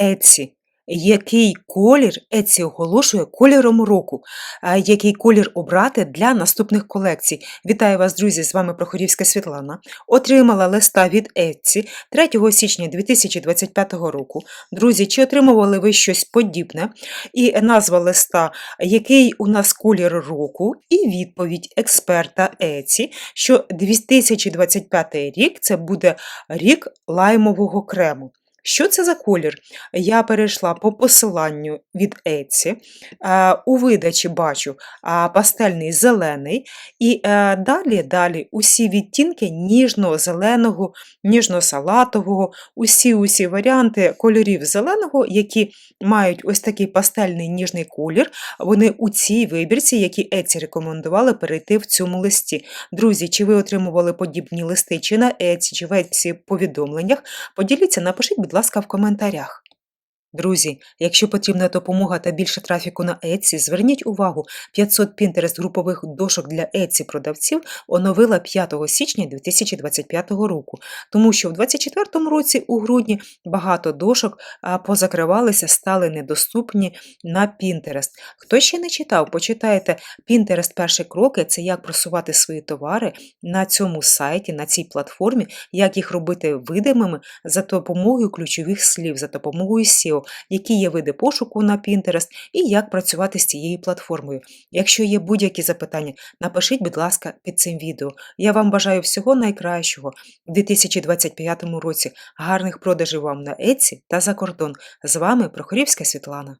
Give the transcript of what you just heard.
Etsy. Який колір Etsy оголошує кольором року? Який колір обрати для наступних колекцій? Вітаю вас, друзі! З вами Прохорівська Світлана. Отримала листа від Etsy 3 січня 2025 року. Друзі, чи отримували ви щось подібне? І назва листа Який у нас колір року? І відповідь експерта Etsy, що 2025 рік це буде рік лаймового крему. Що це за колір? Я перейшла по посиланню від Etsy. Е, У видачі бачу пастельний зелений, і е, далі, далі усі відтінки ніжно-зеленого, ніжно-салатового, усі усі варіанти кольорів зеленого, які мають ось такий пастельний ніжний колір, вони у цій вибірці, які Etsy рекомендували перейти в цьому листі. Друзі, чи ви отримували подібні листи, чи на Etsy, чи в Etsy повідомленнях? Поділіться, напишіть, будь ласка, в коментарях. Друзі, якщо потрібна допомога та більше трафіку на Etsy, зверніть увагу, 500 Pinterest групових дошок для Etsy продавців оновила 5 січня 2025 року, тому що в 2024 році у грудні багато дошок позакривалися, стали недоступні на Pinterest. Хто ще не читав, почитайте Pinterest перші кроки це як просувати свої товари на цьому сайті, на цій платформі, як їх робити видимими за допомогою ключових слів, за допомогою SEO, які є види пошуку на Pinterest і як працювати з цією платформою. Якщо є будь-які запитання, напишіть, будь ласка, під цим відео. Я вам бажаю всього найкращого у 2025 році, гарних продажів вам на Etsy та за кордон. З вами Прохорівська Світлана.